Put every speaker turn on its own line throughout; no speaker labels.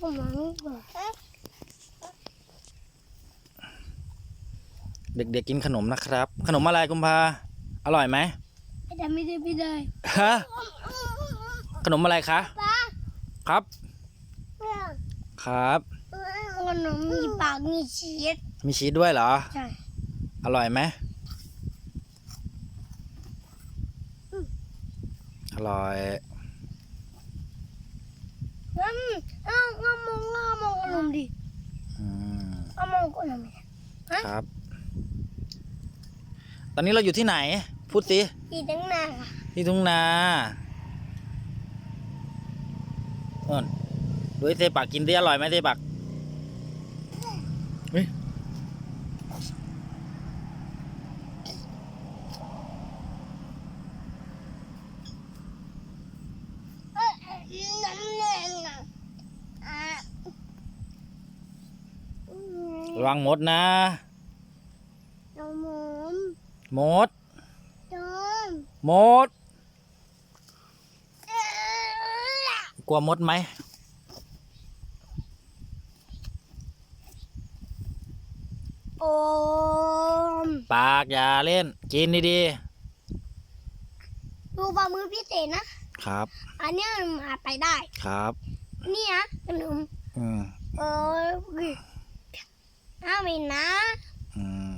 ผมมองก่อน
เด็กๆกินขนมนะครับ ขนมอะไรกุมภาอร่อยไหม
ไม่ได้ไม่ได้ไม่ได้
ฮะขนมอะไรคะ
ป้า
ครับ ครับ
ขนมมีปากมีชีส
มีชีสด้วยเหรอ
ใช่
อร่อยไหมอร่อย
อืม เอาเอามองเอามองขนมดิ
อืม
เอามองขนมดิ
ครับ ตอนนี้เราอยู่ที่ไหน พูดสิ
อีตั้งนานค่ะ
ที่ทุ่งนาเอินดูไอ้เซปักกินได้อร่อยไหมเซปักเฮ้ย
เอ้ยน้ำแน่นอะอะอืม
ระวังมดนะ
น้ำหมู
มด
จอม
มด
เอ้ย
กลัวมดไหม
โอม
ปากอย่าเล่น กินดี
ดูปลามือพิเศษนะ
ๆ ครับ
อันเนี้ยมันหาไปได้
ครับ
เนี่ยขนม
อืม
เออ ห้ามอีกนะ
อืม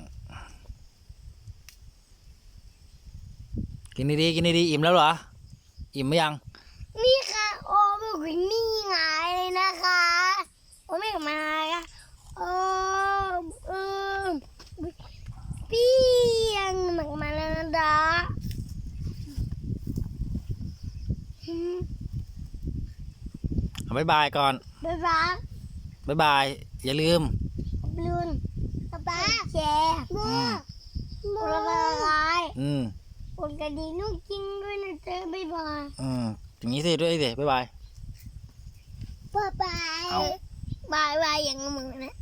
กินดีๆกินดีๆอิ่มแล้วเหรอ อิ่มไหมยัง
นี่ค่ะโอ้ไม่ถึงนี่ไงเลยนะคะโอ้ไม่ถึงมาค่ะโอ้เออพี่ยังหมักมาแล้วนะดาอืม
เอาบ๊ายบายก่อน
บ๊ายบาย
บ๊ายบาย อย่าลืม
บลูนป๊าป๊าแชร์บัวบัวละลาย
อืม
กดกระดิ่งนุ่งจริงด้วยนะเจ๊บ๊ายบาย
อืมอย่างนี้สิด้วยสิบ๊ายบาย
บ๊ายบาย
เอา
บายบายอย่างมึงนะ